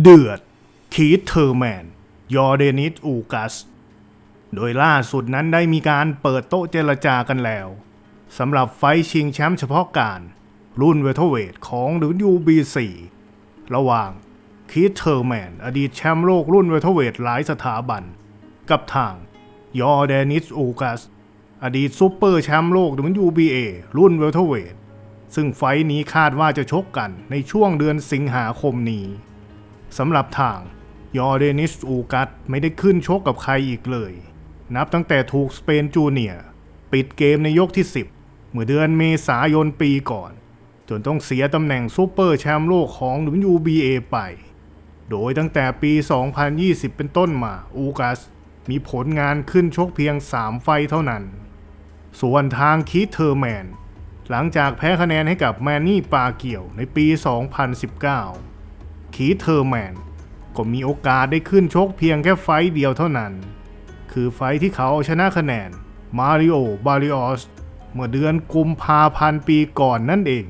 เดือดคีธเทอร์แมน ยอร์เดนิสอูกัส โดยล่าสุดนั้นได้มีการเปิดโต๊ะเจรจากันแล้วสำหรับไฟชิงแชมป์เฉพาะการ รุ่นเวทเทเวทของ WBC ระหว่างคีธเทอร์แมน อดีตแชมป์โลกรุ่นเวทเทเวทหลายสถาบัน กับทางยอร์แดนิสอูกัส อดีตซูเปอร์แชมป์โลก WBA รุ่นเวเทเวทซึ่งไฟท์นี้คาดว่าจะชกกันในช่วงเดือนสิงหาคมนี้ สำหรับทางยอร์เดนิสอูกัสไม่ได้ขึ้นชกกับใครอีกเลย นับตั้งแต่ถูกสเปนจูเนียปิดเกมในยกที่ 10 เมื่อเดือนเมษายนปีก่อน จนต้องเสียตำแหน่งซูเปอร์แชมป์โลกของ WBA ไป โดยตั้งแต่ปี 2020 เป็นต้นมาอูกัสมีผลงานขึ้นชกเพียง 3 ไฟเท่านั้น ส่วนทางคีธเทอร์แมน หลังจากแพ้คะแนนให้กับแมนนี่ปาเกี่ยวในปี 2019 คีเทอร์แมน ก็มีโอกาสได้ขึ้นชกเพียงแค่ไฟเดียวเท่านั้น คือไฟที่เขาเอาชนะคะแนนมาริโอบาริออสเมื่อเดือนกุมภาพันธ์ปีก่อนนั่นเอง